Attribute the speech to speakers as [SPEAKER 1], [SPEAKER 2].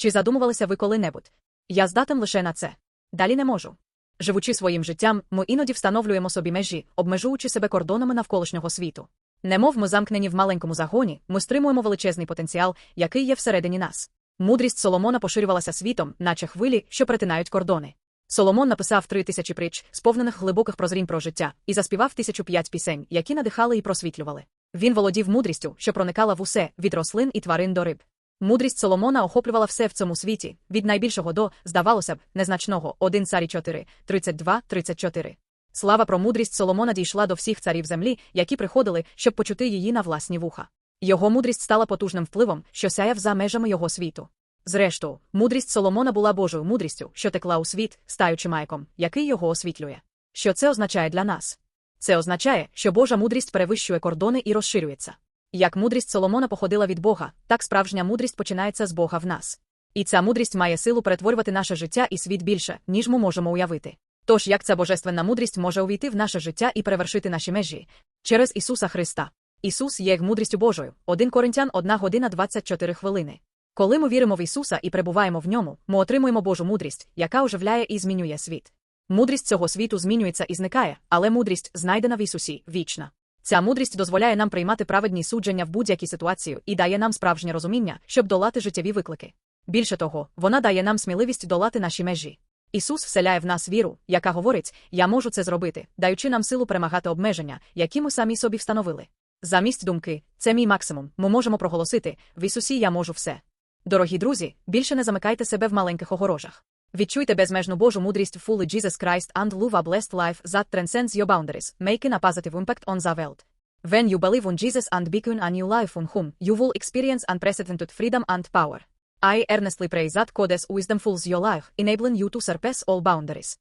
[SPEAKER 1] Чи задумувалися ви коли-небудь? Я здатен лише на це. Далі не можу. Живучи своїм життям, ми іноді встановлюємо собі межі, обмежуючи себе кордонами навколишнього світу. Немов ми замкнені в маленькому загоні, ми стримуємо величезний потенціал, який є всередині нас. Мудрість Соломона поширювалася світом, наче хвилі, що перетинають кордони. Соломон написав три тисячі притч, сповнених глибоких прозрінь про життя, і заспівав тисячу п'ять пісень, які надихали і просвітлювали. Він володів мудрістю, що проникала в усе від рослин і тварин до риб. Мудрість Соломона охоплювала все в цьому світі, від найбільшого до, здавалося б, незначного 1 царі 4, 32, 34. Слава про мудрість Соломона дійшла до всіх царів землі, які приходили, щоб почути її на власні вуха. Його мудрість стала потужним впливом, що сяяв за межами його світу. Зрештою, мудрість Соломона була Божою мудрістю, що текла у світ, стаючи майком, який його освітлює. Що це означає для нас? Це означає, що Божа мудрість перевищує кордони і розширюється. Як мудрість Соломона походила від Бога, так справжня мудрість починається з Бога в нас. І ця мудрість має силу перетворювати наше життя і світ більше, ніж ми можемо уявити. Тож як ця божественна мудрість може увійти в наше життя і перевершити наші межі через Ісуса Христа. Ісус є мудрістю Божою, 1 Коринтян 1 година 24 хвилини. Коли ми віримо в Ісуса і перебуваємо в ньому, ми отримуємо Божу мудрість, яка оживляє і змінює світ. Мудрість цього світу змінюється і зникає, але мудрість, знайдена в Ісусі, вічна. Ця мудрість дозволяє нам приймати праведні судження в будь-якій ситуації і дає нам справжнє розуміння, щоб долати життєві виклики. Більше того, вона дає нам сміливість долати наші межі. Ісус вселяє в нас віру, яка говорить, я можу це зробити, даючи нам силу перемагати обмеження, які ми самі собі встановили. Замість думки, це мій максимум, ми можемо проголосити в Ісусі я можу все. Дорогі друзі, більше не замикайте себе в маленьких огорожах. Відчуйте безмежну Божу мудрість fully Jesus Christ and live a blessed life that transcends your boundaries, making a positive impact on the world. When you believe on Jesus and begin a new life on whom, you will experience unprecedented freedom and power. I earnestly pray that God's wisdom fills your life, enabling you to surpass all boundaries.